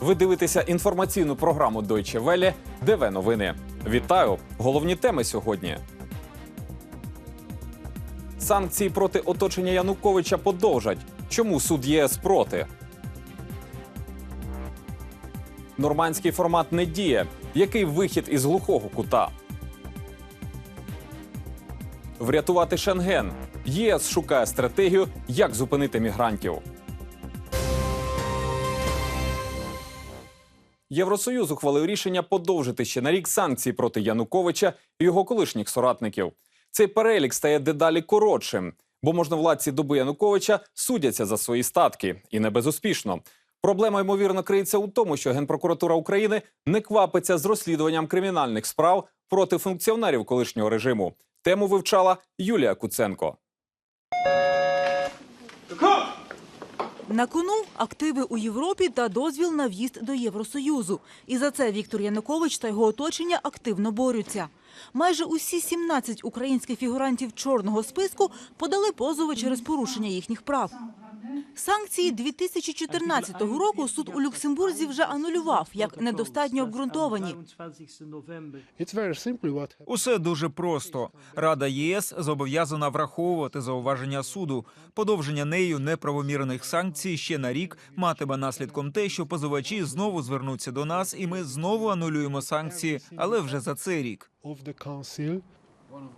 Ви дивитеся інформаційну програму Deutsche Welle ДВ Новини. Вітаю! Головні теми сьогодні. Санкції проти оточення Януковича подовжать. Чому суд ЄС проти? Нормандський формат не діє. Який вихід із глухого кута? Врятувати Шенген. ЄС шукає стратегію, як зупинити мігрантів. Євросоюз ухвалив рішення подовжити ще на рік санкції проти Януковича і його колишніх соратників. Цей перелік стає дедалі коротшим, бо можновладці доби Януковича судяться за свої статки і не безуспішно. Проблема ймовірно криється у тому, що Генпрокуратура України не квапиться з розслідуванням кримінальних справ проти функціонерів колишнього режиму. Тему вивчала Юлія Куценко. На кону активи у Європі та дозвіл на в'їзд до Євросоюзу. І за це Віктор Янукович та його оточення активно борються. Майже усі 17 українських фігурантів чорного списку подали позови через порушення їхніх прав. Санкції 2014 року суд у Люксембурзі вже анулював як недостатньо обґрунтовані. Усе дуже просто. Рада ЄС зобов'язана враховувати зауваження суду. Подовження нею неправомірних санкцій ще на рік матиме наслідком те, що позивачі знову звернуться до нас, і ми знову анулюємо санкції, але вже за цей рік.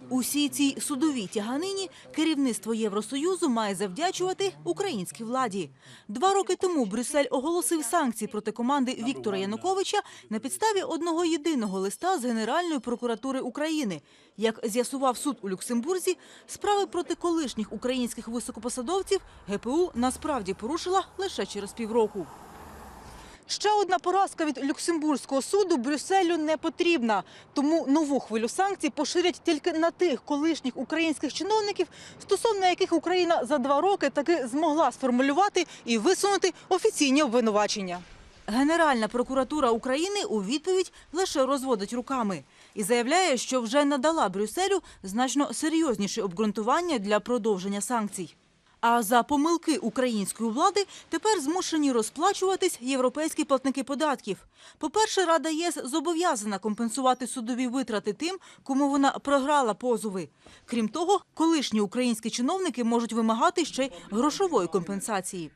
Усій цій судовій тяганині керівництво Євросоюзу має завдячувати українській владі. Два роки тому Брюссель оголосив санкції проти команди Віктора Януковича на підставі одного єдиного листа з Генеральної прокуратури України. Як з'ясував суд у Люксембурзі, справи проти колишніх українських високопосадовців ГПУ насправді порушила лише через півроку. Ще одна поразка від Люксембурзького суду Брюсселю не потрібна. Тому нову хвилю санкцій поширять тільки на тих колишніх українських чиновників, стосовно яких Україна за два роки таки змогла сформулювати і висунути офіційні обвинувачення. Генеральна прокуратура України у відповідь лише розводить руками і заявляє, що вже надала Брюсселю значно серйозніші обґрунтування для продовження санкцій. А за помилки української влади тепер змушені розплачуватись європейські платники податків. По-перше, Рада ЄС зобов'язана компенсувати судові витрати тим, кому вона програла позови. Крім того, колишні українські чиновники можуть вимагати ще й грошової компенсації.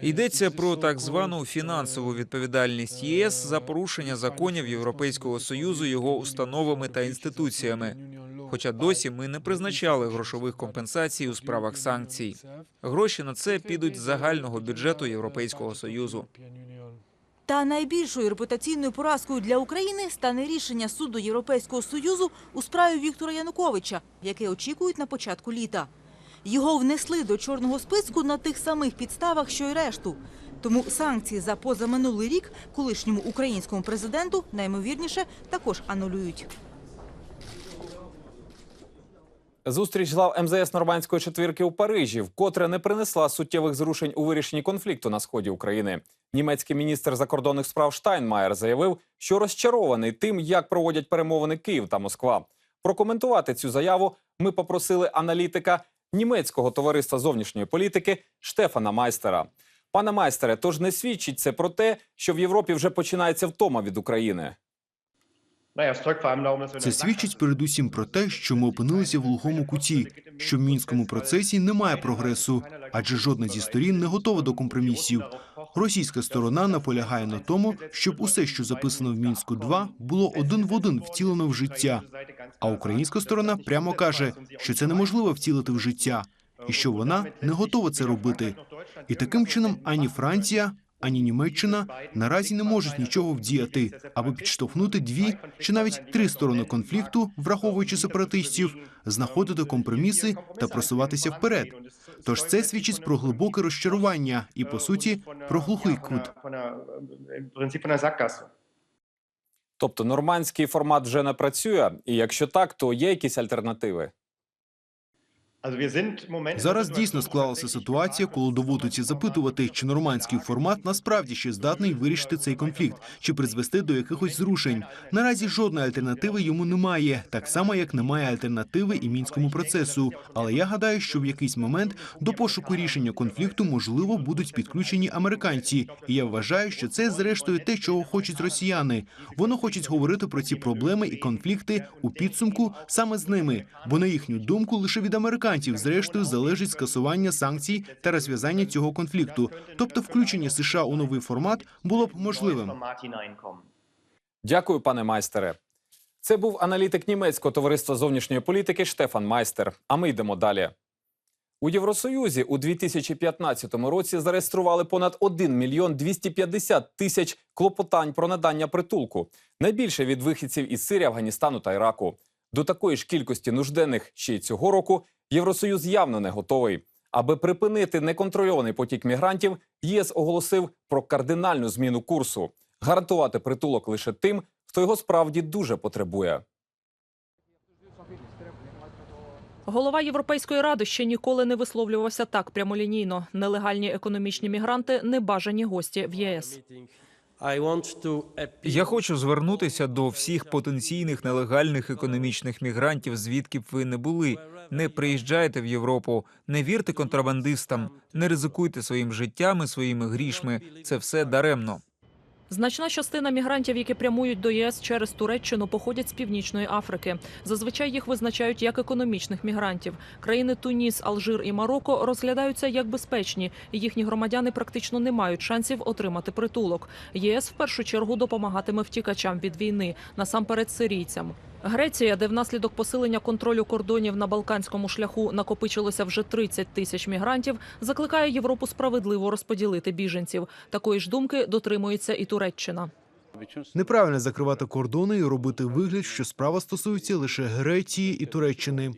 Йдеться про так звану фінансову відповідальність ЄС за порушення законів Європейського союзу його установами та інституціями. Хоча досі ми не призначали грошових компенсацій у справах санкцій. Гроші на це підуть з загального бюджету Європейського союзу. Та найбільшою репутаційною поразкою для України стане рішення суду Європейського союзу у справі Віктора Януковича, яке очікують на початку літа. Його внесли до чорного списку на тих самих підставах, що й решту. Тому санкції за позаминулий рік колишньому українському президенту наймовірніше також анулюють. Зустріч глав МЗС Нормандської четвірки у Парижі вкотре не принесла суттєвих зрушень у вирішенні конфлікту на сході України. Німецький міністр закордонних справ Штайнмаєр заявив, що розчарований тим, як проводять перемовини Київ та Москва. Прокоментувати цю заяву ми попросили аналітика німецького товариства зовнішньої політики Штефана Майстера. Пане майстере, тож не свідчить це про те, що в Європі вже починається втома від України. Це свідчить передусім про те, що ми опинилися в глухому куті, що в мінському процесі немає прогресу, адже жодна зі сторін не готова до компромісів. Російська сторона наполягає на тому, щоб усе, що записано в мінську 2 було один в один втілено в життя. А українська сторона прямо каже, що це неможливо втілити в життя, і що вона не готова це робити. І таким чином ані Франція, ані Німеччина наразі не можуть нічого вдіяти, аби підштовхнути дві чи навіть три сторони конфлікту, враховуючи сепаратистів, знаходити компроміси та просуватися вперед. Тож це свідчить про глибоке розчарування і, по суті, про глухий кут. Тобто нормандський формат вже не працює, і якщо так, то є якісь альтернативи. Зараз дійсно склалася ситуація, коли доводиться запитувати, чи нормандський формат насправді ще здатний вирішити цей конфлікт, чи призвести до якихось зрушень. Наразі жодної альтернативи йому немає, так само як немає альтернативи і мінському процесу. Але я гадаю, що в якийсь момент до пошуку рішення конфлікту можливо будуть підключені американці. І я вважаю, що це зрештою те, чого хочуть росіяни. Вони хочуть говорити про ці проблеми і конфлікти у підсумку саме з ними, бо на їхню думку лише від американців зрештою залежить скасування санкцій та розв'язання цього конфлікту. Тобто, включення США у новий формат було б можливим. Дякую, пане майстере. Це був аналітик німецького товариства зовнішньої політики Штефан Майстер. А ми йдемо далі. У Євросоюзі у 2015 році зареєстрували понад 1 мільйон 250 тисяч клопотань про надання притулку. Найбільше від вихідців із Сирії, Афганістану та Іраку. До такої ж кількості нужденних ще й цього року Євросоюз явно не готовий. Аби припинити неконтрольований потік мігрантів, ЄС оголосив про кардинальну зміну курсу гарантувати притулок лише тим, хто його справді дуже потребує. Голова Європейської ради ще ніколи не висловлювався так прямолінійно. Нелегальні економічні мігранти небажані гості в ЄС. Я хочу звернутися до всіх потенційних нелегальних економічних мігрантів, звідки б ви не були. Не приїжджайте в Європу, не вірте контрабандистам, не ризикуйте своїм життям і своїми грішми. Це все даремно. Значна частина мігрантів, які прямують до ЄС через Туреччину, походять з північної Африки. Зазвичай їх визначають як економічних мігрантів. Країни Туніс, Алжир і Марокко розглядаються як безпечні. і Їхні громадяни практично не мають шансів отримати притулок. ЄС в першу чергу допомагатиме втікачам від війни, насамперед сирійцям. Греція, де внаслідок посилення контролю кордонів на балканському шляху накопичилося вже 30 тисяч мігрантів, закликає Європу справедливо розподілити біженців. Такої ж думки дотримується і Туреччина. Неправильно закривати кордони і робити вигляд, що справа стосується лише Греції і Туреччини.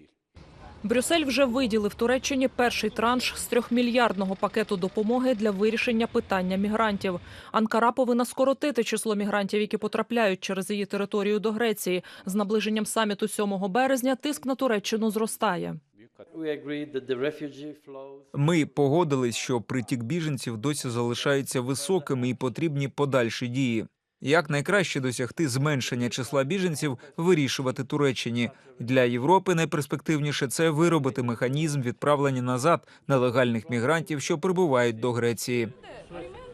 Брюссель вже виділив Туреччині перший транш з трьохмільярдного пакету допомоги для вирішення питання мігрантів. Анкара повинна скоротити число мігрантів, які потрапляють через її територію до Греції. З наближенням саміту 7 березня тиск на Туреччину зростає. Ми погодились, що притік біженців досі залишається високим і потрібні подальші дії. Як найкраще досягти зменшення числа біженців, вирішувати Туреччині для Європи найперспективніше це виробити механізм відправлення назад нелегальних мігрантів, що прибувають до Греції.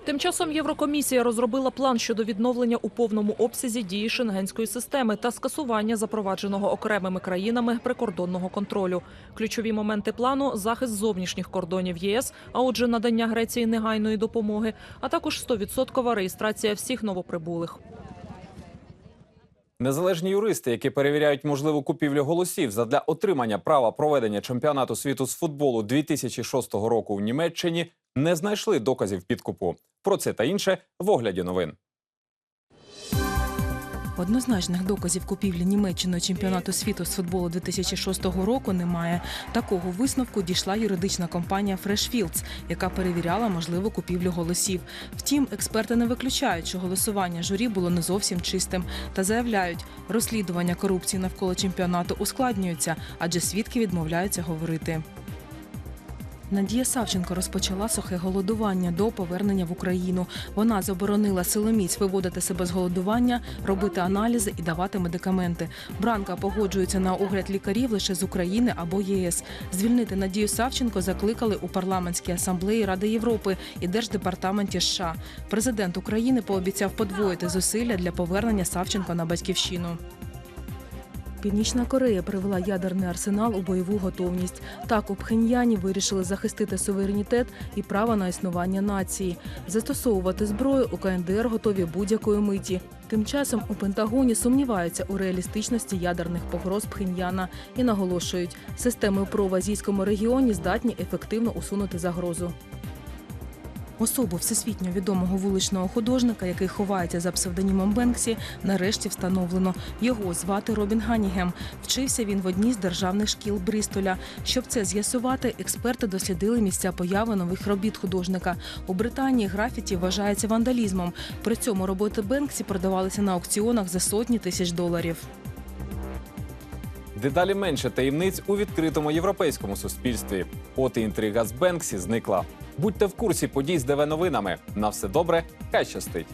Тим часом Єврокомісія розробила план щодо відновлення у повному обсязі дії шенгенської системи та скасування запровадженого окремими країнами прикордонного контролю. Ключові моменти плану захист зовнішніх кордонів ЄС, а отже, надання Греції негайної допомоги, а також 100% реєстрація всіх новоприбулих. Незалежні юристи, які перевіряють можливу купівлю голосів задля отримання права проведення чемпіонату світу з футболу 2006 року в Німеччині, не знайшли доказів підкупу. Про це та інше в огляді новин. Однозначних доказів купівлі Німеччиною чемпіонату світу з футболу 2006 року немає. Такого висновку дійшла юридична компанія Freshfields, яка перевіряла можливу купівлю голосів. Втім, експерти не виключають, що голосування журі було не зовсім чистим та заявляють, розслідування корупції навколо чемпіонату ускладнюються, адже свідки відмовляються говорити. Надія Савченко розпочала сухе голодування до повернення в Україну. Вона заборонила силоміць виводити себе з голодування, робити аналізи і давати медикаменти. Бранка погоджується на огляд лікарів лише з України або ЄС. Звільнити Надію Савченко закликали у парламентській асамблеї Ради Європи і Держдепартаменті США. Президент України пообіцяв подвоїти зусилля для повернення Савченко на батьківщину. Північна Корея привела ядерний арсенал у бойову готовність. Так у Пхеньяні вирішили захистити суверенітет і право на існування нації. Застосовувати зброю у КНДР готові будь-якої миті. Тим часом у Пентагоні сумніваються у реалістичності ядерних погроз Пхеньяна і наголошують, системи ПРО в азійському регіоні здатні ефективно усунути загрозу. Особу всесвітньо відомого вуличного художника, який ховається за псевдонімом Бенксі, нарешті встановлено. Його звати Робін Ганігем. Вчився він в одній з державних шкіл Бристоля. Щоб це з'ясувати, експерти дослідили місця появи нових робіт художника. У Британії графіті вважається вандалізмом. При цьому роботи Бенксі продавалися на аукціонах за сотні тисяч доларів. Дедалі менше таємниць у відкритому європейському суспільстві. От і інтрига з Бенксі зникла. Будьте в курсі подій з ДВ новинами. На все добре, хай щастить.